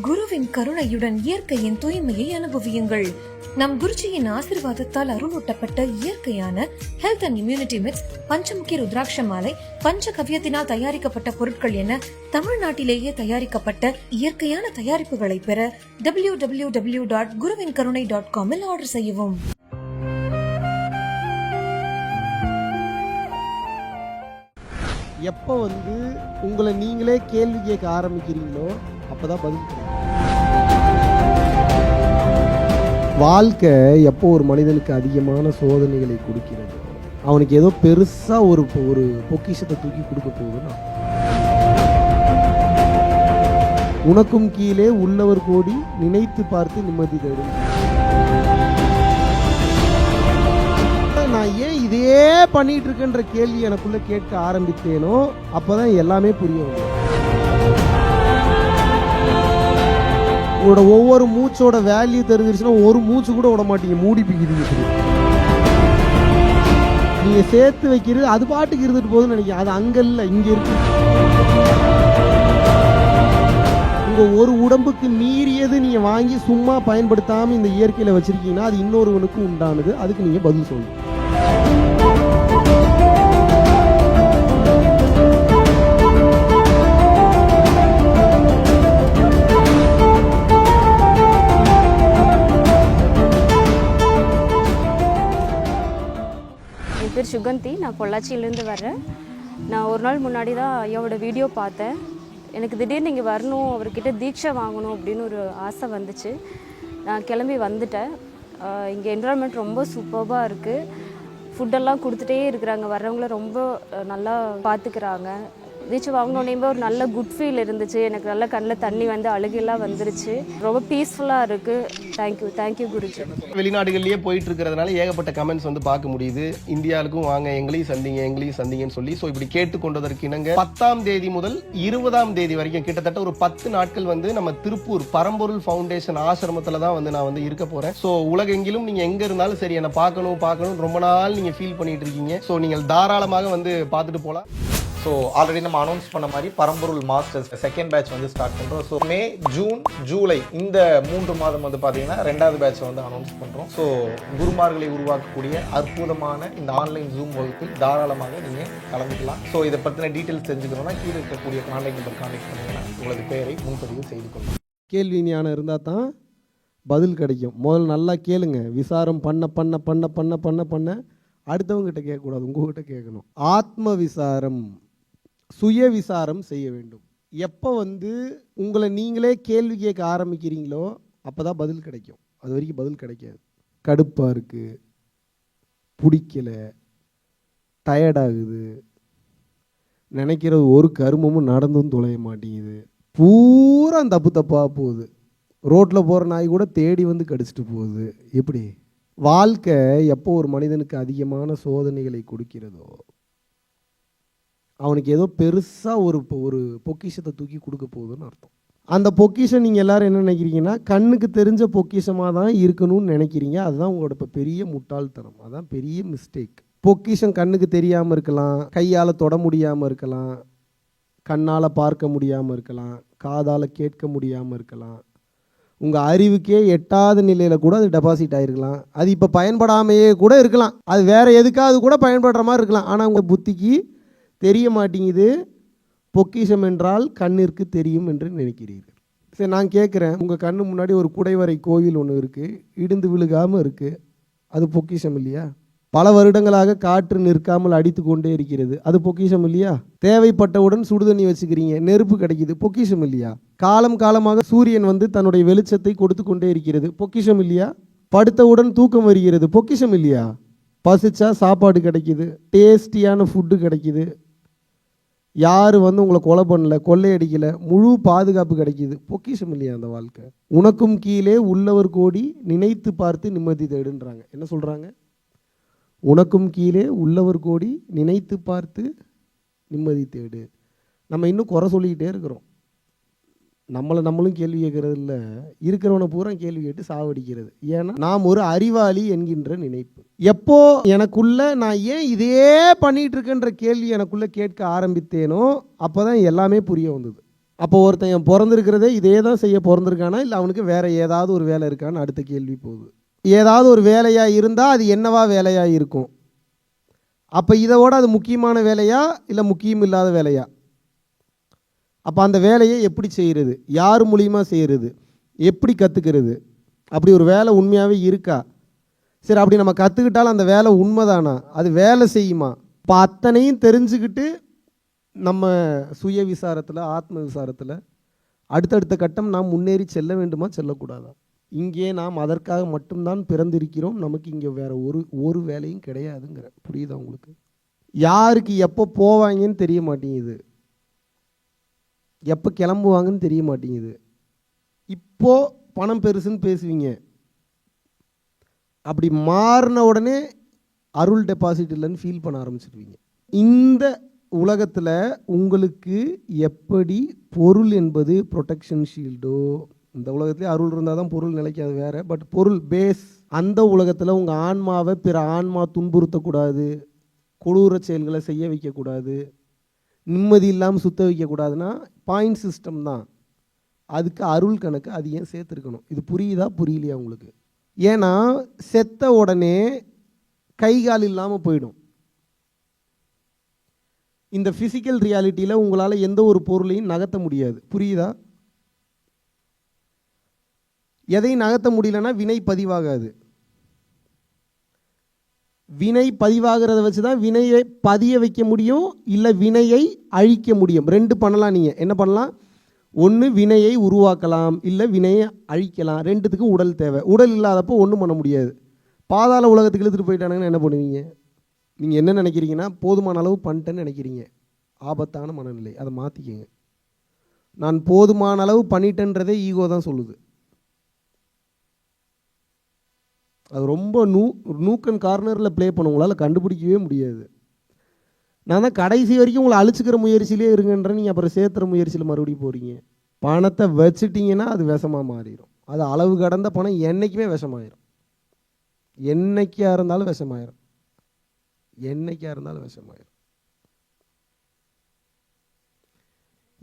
குருவின் கருணையுடன் இயற்கையின் தூய்மையை அனுபவியுங்கள். நம் குருஜியின் ஆசிர்வாதத்தால் அருளூட்டப்பட்ட இயற்கையான ஹெல்த் அண்ட் இம்யூனிட்டி மிக்ஸ் பஞ்சமுகி ருத்ராட்ச மாலை பஞ்சகவ்யத்தினால் தயாரிக்கப்பட்ட பொருட்கள் என தமிழ்நாட்டிலேயே தயாரிக்கப்பட்ட இயற்கையான தயாரிப்புகளை பெற டபிள்யூ டபிள்யூ டபிள்யூ டாட் குருவின் கருணை டாட் காமில் ஆர்டர் செய்யவும். எப்போ வந்து உங்களை நீங்களே கேள்வி கேட்க ஆரம்பிக்கிறீங்களோ அப்பதான் பதில் வாழ்க்கை எப்போ ஒரு மனிதனுக்கு அதிகமான சோதனைகளை கொடுக்கிறது? அவனுக்கு ஏதோ பெருசா ஒரு ஒரு பொக்கிஷத்தை தூக்கி கொடுக்க போகுதுன்னா? உனக்கும் கீழே உள்ளவர் கோடி நினைத்து பார்த்து நிம்மதி தரும். நான் ஏன் இதே பண்ணிட்டு இருக்கேன்ற கேள்வி எனக்குள்ள கேட்க ஆரம்பித்தேனோ அப்பதான் எல்லாமே புரிய வரும் உங்களோட ஒவ்வொரு மூச்சோட வேல்யூ தெரிஞ்சிருச்சுன்னா ஒரு மூச்சு கூட விட மாட்டீங்க. மூடி பிக்கிறீங்க நீங்கள் நீங்க சேர்த்து வைக்கிறது அது பாட்டுக்கு இருந்துட்டு போகுதுன்னு நினைக்கிறேன். அது அங்க இல்லை இங்க இருக்கு. உங்கள் ஒரு உடம்புக்கு மீறியது நீங்கள் வாங்கி சும்மா பயன்படுத்தாமல் இந்த இயற்கையில் வச்சுருக்கீங்கன்னா அது இன்னொருவனுக்கு உண்டானது. அதுக்கு நீங்கள் பதில் சொல்லணும். சுகந்தி நான் பொள்ளாச்சியிலேருந்து வர்றேன். நான் ஒரு நாள் முன்னாடி தான் ஐயாவோட வீடியோ பார்த்தேன். எனக்கு திடீர்னு இங்கே வரணும் அவர்கிட்ட தீட்சை வாங்கணும் அப்படின்னு ஒரு ஆசை வந்துச்சு. நான் கிளம்பி வந்துட்டேன். இங்கே என்வரான்மெண்ட் ரொம்ப சூப்பர்வாக இருக்குது ஃபுட்டெல்லாம் கொடுத்துட்டே இருக்கிறாங்க. வர்றவங்கள ரொம்ப நல்லா பார்த்துக்கிறாங்க தீட்சை வாங்கினோடையுமே ஒரு நல்ல குட் ஃபீல் இருந்துச்சு. எனக்கு நல்ல கண்ணில் தண்ணி வந்து அழுகெல்லாம் வந்துருச்சு. ரொம்ப பீஸ்ஃபுல்லாக இருக்குது தேங்க்யூ தேங்க்யூ குருஜி. வெளிநாடுகள்லேயே போயிட்டு இருக்கிறதுனால ஏகப்பட்ட கமெண்ட்ஸ் வந்து பார்க்க முடியுது. இந்தியாவுக்கும் வாங்க எங்களையும் சந்திங்க எங்களையும் சந்திங்கன்னு சொல்லி. ஸோ இப்படி கேட்டுக்கொண்டதற்கு இணங்க பத்தாம் தேதி முதல் இருபதாம் தேதி வரைக்கும் கிட்டத்தட்ட ஒரு பத்து நாட்கள் வந்து நம்ம திருப்பூர் பரம்பொருள் ஃபவுண்டேஷன் ஆசிரமத்தில் தான் வந்து நான் வந்து இருக்க போகிறேன் ஸோ உலகெங்கிலும் நீங்கள் எங்கே இருந்தாலும் சரி என்னை பார்க்கணும் பார்க்கணும் ரொம்ப நாள் நீங்கள் ஃபீல் பண்ணிட்டு இருக்கீங்க. ஸோ நீங்கள் தாராளமாக வந்து பார்த்துட்டு போகலாம் ஸோ ஆல்ரெடி நம்ம அனௌன்ஸ் பண்ண மாதிரி பரம்பொருள் மாஸ்டர்ஸ் செகண்ட் பேட்ச் வந்து ஸ்டார்ட் பண்ணுறோம் ஸோ மே ஜூன் ஜூலை இந்த மூன்று மாதம் வந்து பார்த்தீங்கன்னா ரெண்டாவது பேட்ச் வந்து அனௌன்ஸ் பண்ணுறோம் ஸோ குருமார்களை உருவாக்கக்கூடிய அற்புதமான இந்த ஆன்லைன் ஜூம் வகுப்பில் தாராளமாக நீங்கள் கலந்துக்கலாம். ஸோ இதை பற்றின டீட்டெயில்ஸ் தெரிஞ்சுக்கணும்னா கீழே இருக்கக்கூடிய கான்டாக்ட் நம்பர் கான்டாக்ட் பண்ணிங்கன்னா உங்களது பெயரை முன்பதிவு செய்து கொள்ளலாம் கேள்வி ஞானம் இருந்தால் தான் பதில் கிடைக்கும். முதல்ல நல்லா கேளுங்க. விசாரம் பண்ண பண்ண பண்ண பண்ண பண்ண பண்ண. அடுத்தவங்ககிட்ட கேட்கக்கூடாது. உங்ககிட்ட கேட்கணும். ஆத்ம விசாரம். சுய விசாரம் செய்ய வேண்டும். எப்போ வந்து உங்களை நீங்களே கேள்வி கேட்க ஆரம்பிக்கிறீங்களோ அப்போ தான் பதில் கிடைக்கும். அது வரைக்கும் பதில் கிடைக்காது. கடுப்பாக இருக்குது பிடிக்கல. டயர்டாகுது நினைக்கிறது ஒரு கருமமும் நடந்தும் தொலைய மாட்டேங்குது. பூரா தப்பு தப்பாக போகுது. ரோட்டில் போகிற நாய் கூட தேடி வந்து கடிச்சிட்டு போகுது. எப்படி? வாழ்க்கை எப்போ ஒரு மனிதனுக்கு அதிகமான சோதனைகளை கொடுக்கிறதோ அவனுக்கு ஏதோ பெருசாக ஒரு ஒரு பொக்கிஷத்தை தூக்கி கொடுக்க போகுதுன்னு அர்த்தம். அந்த பொக்கிஷம் நீங்கள் எல்லாரும் என்ன நினைக்கிறீங்கன்னா கண்ணுக்கு தெரிஞ்ச பொக்கிஷமாக தான் இருக்கணும்னு நினைக்கிறீங்க. அதுதான் உங்களோட இப்போ பெரிய முட்டாள்தனம். அதுதான் பெரிய மிஸ்டேக் பொக்கிஷம் கண்ணுக்கு தெரியாமல் இருக்கலாம் கையால் தொட முடியாமல் இருக்கலாம் கண்ணால் பார்க்க முடியாமல் இருக்கலாம் காதால் கேட்க முடியாமல் இருக்கலாம். உங்கள் அறிவுக்கே எட்டாத நிலையில் கூட அது டெபாசிட் ஆகிருக்கலாம் அது இப்போ பயன்படாமையே கூட இருக்கலாம். அது வேறு எதுக்காவது கூட பயன்படுற மாதிரி இருக்கலாம். ஆனால் உங்கள் புத்திக்கு தெரிய மாட்டேங்குது பொக்கிஷம் என்றால் கண்ணிற்கு தெரியும் என்று நினைக்கிறீர்கள். சரி நான் கேட்குறேன். உங்கள் கண்ணு முன்னாடி ஒரு குடைவரை கோவில் ஒன்று இருக்குது இடிந்து விழுகாமல் இருக்குது அது பொக்கிஷம் இல்லையா? பல வருடங்களாக காற்று நிற்காமல் அடித்து கொண்டே இருக்கிறது. அது பொக்கிஷம் இல்லையா? தேவைப்பட்டவுடன் சுடுதண்ணி வச்சுக்கிறீங்க. நெருப்பு கிடைக்குது. பொக்கிஷம் இல்லையா? காலம் காலமாக சூரியன் வந்து தன்னுடைய வெளிச்சத்தை கொடுத்து கொண்டே இருக்கிறது. பொக்கிஷம் இல்லையா? படுத்தவுடன் தூக்கம் வருகிறது. பொக்கிஷம் இல்லையா? பசிச்சா சாப்பாடு கிடைக்குது. டேஸ்டியான ஃபுட்டு கிடைக்குது. யார் வந்து உங்களை கொலை பண்ணல கொள்ளையடிக்கல முழு பாதுகாப்பு கிடைக்கிது. பொக்கிஷம் இல்லையா அந்த வாழ்க்கை? உனக்கும் கீழே உள்ளவர் கோடி நினைத்து பார்த்து நிம்மதி தேடுன்றாங்க. என்ன சொல்கிறாங்க உனக்கும் கீழே உள்ளவர் கோடி நினைத்து பார்த்து நிம்மதி தேடு. நம்ம இன்னும் குறை சொல்லிக்கிட்டே இருக்கிறோம். நம்மளை நம்மளும் கேள்வி கேட்கறது இல்லை இருக்கிறவனை பூரா கேள்வி கேட்டு சாவடிக்கிறது. ஏன்னா நாம் ஒரு அறிவாளி என்கின்ற நினைப்பு. எப்போ எனக்குள்ள நான் ஏன் இதே பண்ணிட்டு இருக்கேன்ற கேள்வி எனக்குள்ள கேட்க ஆரம்பித்தேனோ அப்போ தான் எல்லாமே புரிய வந்தது. அப்போ ஒருத்தன் என் பிறந்திருக்கிறதே இதே தான் செய்ய பிறந்திருக்கானா? இல்லை அவனுக்கு வேற ஏதாவது ஒரு வேலை இருக்கான்னு அடுத்த கேள்வி போகுது. ஏதாவது ஒரு வேலையாக இருந்தால் அது என்னவா வேலையாக இருக்கும்? அப்போ இதோட அது முக்கியமான வேலையா? இல்லை முக்கியம் இல்லாத வேலையா? அப்போ அந்த வேலையை எப்படி செய்கிறது யார் மூலியமாக செய்கிறது எப்படி கற்றுக்கிறது அப்படி ஒரு வேலை உண்மையாகவே இருக்கா? சரி அப்படி நம்ம கற்றுக்கிட்டாலும் அந்த வேலை உண்மைதானா? அது வேலை செய்யுமா? இப்போ அத்தனையும் தெரிஞ்சுக்கிட்டு நம்ம சுய விசாரத்தில் ஆத்ம விசாரத்தில் அடுத்தடுத்த கட்டம் நாம் முன்னேறி செல்ல வேண்டுமா? செல்லக்கூடாதா? இங்கே நாம் அதற்காக மட்டும்தான் பிறந்திருக்கிறோம். நமக்கு இங்கே வேறு ஒரு ஒரு வேலையும் கிடையாதுங்கிற. புரியுதா உங்களுக்கு? யாருக்கு எப்போ போவாங்கன்னு தெரிய மாட்டேங்குது. எப்போ கிளம்புவாங்கன்னு தெரிய மாட்டேங்குது. இப்போது பணம் பெருசுன்னு பேசுவீங்க. அப்படி மாறின உடனே அருள் டெபாசிட் இல்லைன்னு ஃபீல் பண்ண ஆரம்பிச்சிடுவீங்க இந்த உலகத்தில் உங்களுக்கு எப்படி பொருள் என்பது ப்ரொடெக்ஷன் ஷீல்டோ இந்த உலகத்திலே அருள் இருந்தால் தான் பொருள் நிலைக்காது வேறு. பட் பொருள் பேஸ் அந்த உலகத்தில் உங்கள் ஆன்மாவை பிற ஆன்மா துன்புறுத்தக்கூடாது. கொடூர செயல்களை செய்ய வைக்கக்கூடாது. நிம்மதி இல்லாமல் சுத்த வைக்கக்கூடாதுன்னா பாயிண்ட் சிஸ்டம் தான். அதுக்கு அருள் கணக்கு அது ஏன் சேர்த்துருக்கணும்? இது புரியுதா? புரியலையா உங்களுக்கு? ஏன்னா செத்த உடனே கை கால் இல்லாமல் போயிடும். இந்த ஃபிசிக்கல் ரியாலிட்டியில் உங்களால் எந்த ஒரு பொருளையும் நகர்த்த முடியாது. புரியுதா? எதையும் நகர்த்த முடியலன்னா வினை பதிவாகாது. வினை பதிவாகிறத வச்சு தான் வினையை பதிய வைக்க முடியும் இல்லை வினையை அழிக்க முடியும். ரெண்டு பண்ணலாம் நீங்கள் என்ன பண்ணலாம்? ஒன்று வினையை உருவாக்கலாம் இல்லை வினையை அழிக்கலாம். ரெண்டுத்துக்கும் உடல் தேவை. உடல் இல்லாதப்போ ஒன்றும் பண்ண முடியாது. பாதாள உலகத்துக்கு இழுத்துட்டு போயிட்டானுங்கன்னா என்ன பண்ணுவீங்க? நீங்கள் என்ன நினைக்கிறீங்கன்னா போதுமான அளவு பண்ணிட்டேன்னு நினைக்கிறீங்க. ஆபத்தான மனநிலை. அதை மாற்றிக்கங்க நான் போதுமான அளவு பண்ணிட்டேன்றதே ஈகோ தான் சொல்லுது. அது ரொம்ப நூ நூக்கன் கார்னரில் ப்ளே பண்ண உங்களால் கண்டுபிடிக்கவே முடியாது. நான் தான் கடைசி வரைக்கும் உங்களை அழிச்சிக்கிற முயற்சியிலே இருங்கன்ற நீங்கள் அப்புறம் சேர்த்துற முயற்சியில் மறுபடியும் போகிறீங்க பணத்தை வச்சுட்டிங்கன்னா அது விஷமாக மாறிடும். அது அளவு கடந்த பணம் என்றைக்குமே விஷமாயிரும். என்னைக்கா இருந்தாலும் விஷமாயிரும். என்னைக்கா இருந்தாலும் விஷமாயிரும்.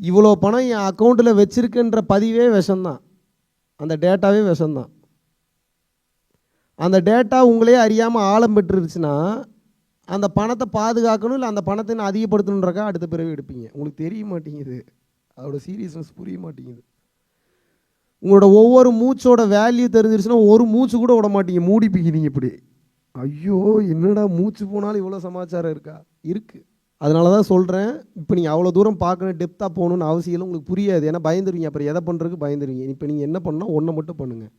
இவ்வளோ பணம் என் அக்கௌண்ட்டில் வச்சுருக்குன்ற பதிவே விஷம்தான். அந்த டேட்டாவே விஷம்தான். அந்த டேட்டா உங்களே அறியாமல் ஆழம் பெற்றுருச்சுன்னா அந்த பணத்தை பாதுகாக்கணும் இல்லை அந்த பணத்தை நான் அதிகப்படுத்தணுன்றக்கா அடுத்த பிறகு எடுப்பீங்க. உங்களுக்கு தெரிய மாட்டேங்குது. அதோட சீரியஸ்னஸ் புரிய மாட்டேங்குது. உங்களோட ஒவ்வொரு மூச்சோட வேல்யூ தெரிஞ்சிருச்சுன்னா ஒரு மூச்சு கூட விட மாட்டீங்க. மூடி பிக்கிறீங்க இப்படி. ஐயோ என்னடா மூச்சு போனாலும் இவ்வளோ சமாச்சாரம் இருக்கா? இருக்குது அதனால தான் சொல்கிறேன் இப்போ நீங்கள் அவ்வளோ தூரம் பார்க்கணும் டெப்த்தாக போகணுன்னு அவசியம் இல்லை. உங்களுக்கு புரியாது. ஏன்னா பயந்துருவீங்க. அப்புறம் எதை பண்ணுறதுக்கு பயந்துருவீங்க. இப்போ நீங்கள் என்ன பண்ணால் ஒன்றை மட்டும் பண்ணுங்கள்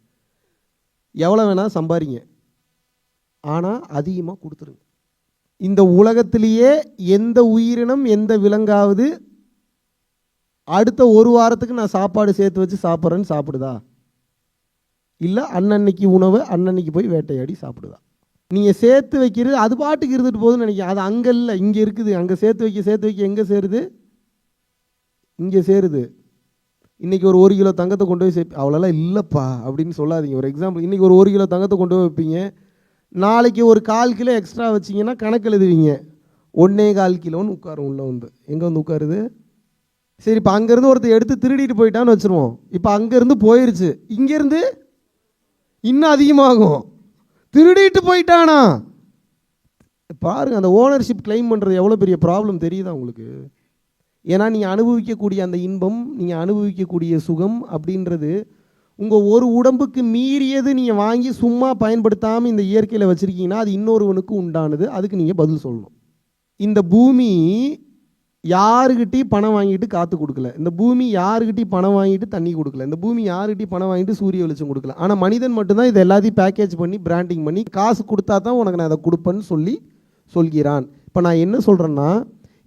எவ்வளோ வேணால் சம்பாதிங்க ஆனால் அதிகமாக கொடுத்துருங்க. இந்த உலகத்திலேயே எந்த உயிரினம் எந்த விலங்காவது அடுத்த ஒரு வாரத்துக்கு நான் சாப்பாடு சேர்த்து வச்சு சாப்பிட்றேன்னு சாப்பிடுதா? இல்லை அன்னன்னைக்கு உணவு அன்னன்னைக்கு போய் வேட்டையாடி சாப்பிடுதா? நீங்கள் சேர்த்து வைக்கிறது அது பாட்டுக்கு இருந்துட்டு போகுதுன்னு நினைக்கிறேன். அது அங்கே இல்லை இங்கே இருக்குது. அங்கே சேர்த்து வைக்க சேர்த்து வைக்க எங்கே சேருது? இங்கே சேருது. இன்றைக்கி ஒரு ஒரு கிலோ தங்கத்தை கொண்டு போய் சேர்ப்பி அவ்வளோலாம் இல்லைப்பா அப்படின்னு சொல்லாதீங்க. ஒரு எக்ஸாம்பிள் இன்றைக்கி ஒரு ஒரு கிலோ தங்கத்தை கொண்டு போய் வைப்பீங்க. நாளைக்கு ஒரு கால் கிலோ எக்ஸ்ட்ரா வச்சிங்கன்னா கணக்கு எழுதுவீங்க. ஒன்றே கால் கிலோன்னு உட்காரும் உள்ளே வந்து. எங்கே வந்து உட்காருது? சரி இப்போ அங்கேருந்து ஒருத்தர் எடுத்து திருடிட்டு போயிட்டான்னு வச்சுருவோம். இப்போ அங்கேருந்து போயிருச்சு. இங்கேருந்து இன்னும் அதிகமாகும். திருடிட்டு போயிட்டானா? பாருங்க அந்த ஓனர்ஷிப் கிளைம் பண்ணுறது எவ்வளோ பெரிய ப்ராப்ளம் தெரியுதா உங்களுக்கு? ஏன்னா நீங்கள் அனுபவிக்கக்கூடிய அந்த இன்பம் நீங்கள் அனுபவிக்கக்கூடிய சுகம் அப்படின்றது உங்கள் ஒரு உடம்புக்கு மீறியது நீங்கள் வாங்கி சும்மா பயன்படுத்தாமல் இந்த இயற்கையில் வச்சுருக்கீங்கன்னா அது இன்னொருவனுக்கு உண்டானது. அதுக்கு நீங்கள் பதில் சொல்லணும். இந்த பூமி யாருக்கிட்டையும் பணம் வாங்கிட்டு காற்று கொடுக்கல. இந்த பூமி யாருக்கிட்டையும் பணம் வாங்கிட்டு தண்ணி கொடுக்கல. இந்த பூமி யாருக்கிட்டையும் பணம் வாங்கிட்டு சூரிய வெளிச்சம் கொடுக்கல. ஆனால் மனிதன் மட்டும்தான் இது எல்லாத்தையும் பேக்கேஜ் பண்ணி பிராண்டிங் பண்ணி காசு கொடுத்தா தான் உனக்கு நான் அதை கொடுப்பேன்னு சொல்லி சொல்கிறான். இப்போ நான் என்ன சொல்கிறேன்னா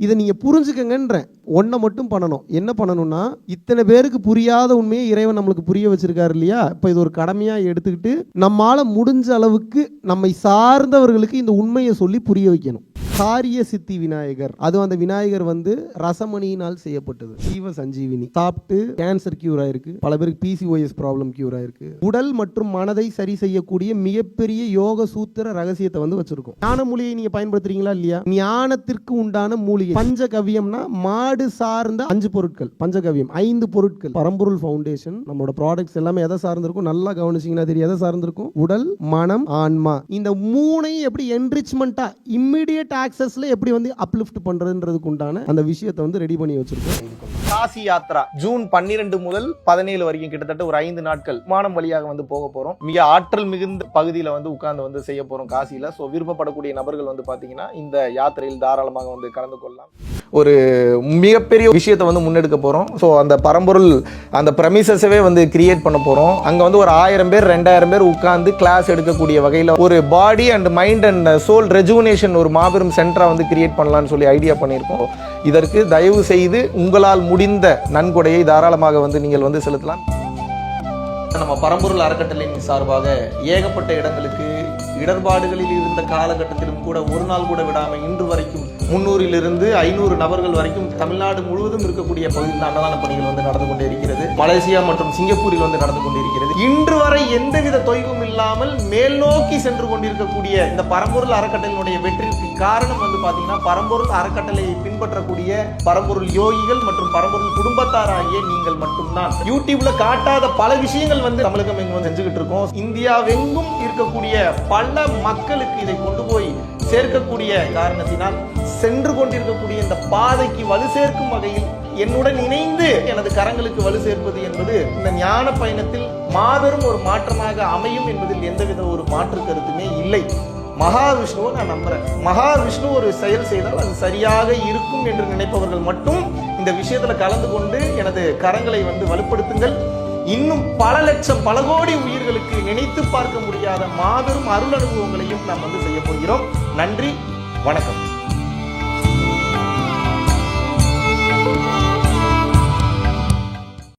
இதை நீங்கள் புரிஞ்சுக்கங்கன்றேன் ஒன்றை மட்டும் பண்ணணும். என்ன பண்ணணும்னா இத்தனை பேருக்கு புரியாத உண்மையை இறைவன் நம்மளுக்கு புரிய வச்சிருக்காரு இல்லையா? இப்போ இது ஒரு கடமையாக எடுத்துக்கிட்டு நம்மால் முடிஞ்ச அளவுக்கு நம்மை சார்ந்தவர்களுக்கு இந்த உண்மையை சொல்லி புரிய வைக்கணும். காரிய சித்தி விநாயகர். அதுவும் அந்த விநாயகர் வந்து ரசமணியினால் செய்யப்பட்டது. ஜீவ சஞ்சீவினி. சாப்பிட்டு கேன்சர் கியூர் ஆயிருக்கு. பல பேருக்கு பிசிஓஎஸ் ப்ராப்ளம் கியூர் ஆயிருக்கு. உடல் மற்றும் மனதை சரி செய்யக்கூடிய மிகப்பெரிய யோக சூத்திர ரகசியத்தை வந்து வச்சிருக்கோம். ஞான மூலிகை நீங்க பயன்படுத்துறீங்களா இல்லையா? ஞானத்திற்கு உண்டான மூலிகை. பஞ்சகவியம்னா மாடு சார்ந்த அஞ்சு பொருட்கள். பஞ்சகவியம் ஐந்து பொருட்கள். பரம்பொருள் ஃபவுண்டேஷன் நம்மளோட ப்ராடக்ட்ஸ் எல்லாமே எதை சார்ந்திருக்கும்? நல்லா கவனிச்சிங்கன்னா தெரியும் எதை சார்ந்திருக்கும்? உடல் மனம் ஆன்மா. இந்த மூணையும் எப்படி என்ரிச்மெண்ட்டா இம்மிடியட் ஆக்சஸ்ல எப்படி வந்து அப்லிஃப்ட் பண்றதுன்றதுக்கு உண்டான அந்த விஷயத்தை வந்து ரெடி பண்ணி வச்சிருக்கோம். காசி யாத்ரா ஜூன் பன்னிரெண்டு முதல் பதினேழு வரைக்கும் கிட்டத்தட்ட ஒரு ஐந்து நாட்கள் விமானம் வழியாக வந்து போக போறோம். மிக ஆற்றல் மிகுந்த பகுதியில் வந்து உட்கார்ந்து வந்து செய்ய போறோம் காசியில. ஸோ விருப்பப்படக்கூடிய நபர்கள் வந்து பாத்தீங்கன்னா இந்த யாத்திரையில் தாராளமாக வந்து கலந்து கொள்ளலாம். ஒரு மிகப்பெரிய விஷயத்தை வந்து முன்னெடுக்க போறோம். ஸோ அந்த பரம்பொருள் அந்த பிரமிசஸவே வந்து கிரியேட் பண்ண போறோம். அங்க வந்து ஒரு ஆயிரம் பேர் ரெண்டாயிரம் பேர் உட்கார்ந்து கிளாஸ் எடுக்கக்கூடிய வகையில் ஒரு body and mind and soul rejuvenation ஒரு மாபெரும் சென்டரா வந்து கிரியேட் பண்ணலாம்னு சொல்லி ஐடியா பண்ணியிருக்கோம். இதற்கு தயவு செய்து உங்களால் முடிந்த நன்கொடையை தாராளமாக வந்து நீங்கள் வந்து செலுத்தலாம். நம்ம பரம்பொருள் அறக்கட்டளையின் சார்பாக ஏகப்பட்ட இடங்களுக்கு இடர்பாடுகளில் இருந்த காலகட்டத்திலும் கூட ஒரு நாள் கூட விடாமல் இன்று வரைக்கும் முன்னூறிலிருந்து ஐநூறு நபர்கள் வரைக்கும் தமிழ்நாடு முழுவதும் இருக்கக்கூடிய பகுதியில் அன்னதான பணிகள் வந்து நடந்து கொண்டே இருக்கிறது. மலேசியா மற்றும் சிங்கப்பூரில் வந்து நடந்து கொண்டிருக்கிறது இன்று வரை எந்தவித தொய்வும் இல்லாமல் மேல் நோக்கி சென்று கொண்டிருக்கக்கூடிய இந்த பரம்பொருள் அறக்கட்டளையினுடைய வெற்றிக்கு காரணம் வந்து பார்த்தீங்கன்னா பரம்பொருள் அறக்கட்டளையை பின்பற்றக்கூடிய பரம்பொருள் யோகிகள் மற்றும் பரம்பொருள் குடும்பத்தாராகிய நீங்கள் மட்டும்தான். யூடியூப்ல காட்டாத பல விஷயங்கள் வந்து தமிழகம் எங்க வந்து செஞ்சுக்கிட்டு இருக்கோம். இந்தியாவெங்கும் இருக்கக்கூடிய பல பல மக்களுக்கு இதை கொண்டு போய் சேர்க்கக்கூடிய காரணத்தினால் சென்று கொண்டிருக்கக்கூடிய இந்த பாதைக்கு வலு சேர்க்கும் வகையில் என்னுடன் இணைந்து எனது கரங்களுக்கு வலு சேர்ப்பது என்பது இந்த ஞான பயணத்தில் மாபெரும் ஒரு மாற்றமாக அமையும் என்பதில் எந்தவித ஒரு மாற்று கருத்துமே இல்லை. மகாவிஷ்ணுவை நான் நம்புறேன். மகாவிஷ்ணு ஒரு செயல் செய்தால் அது சரியாக இருக்கும் என்று நினைப்பவர்கள் மட்டும் இந்த விஷயத்துல கலந்து கொண்டு எனது கரங்களை வந்து வலுப்படுத்துங்கள். இன்னும் பல லட்சம் பல கோடி உயிர்களுக்கு நினைத்து பார்க்க முடியாத மாபெரும் அருள் அனுபவங்களையும் நாம் வந்து செய்ய போகிறோம். நன்றி வணக்கம்.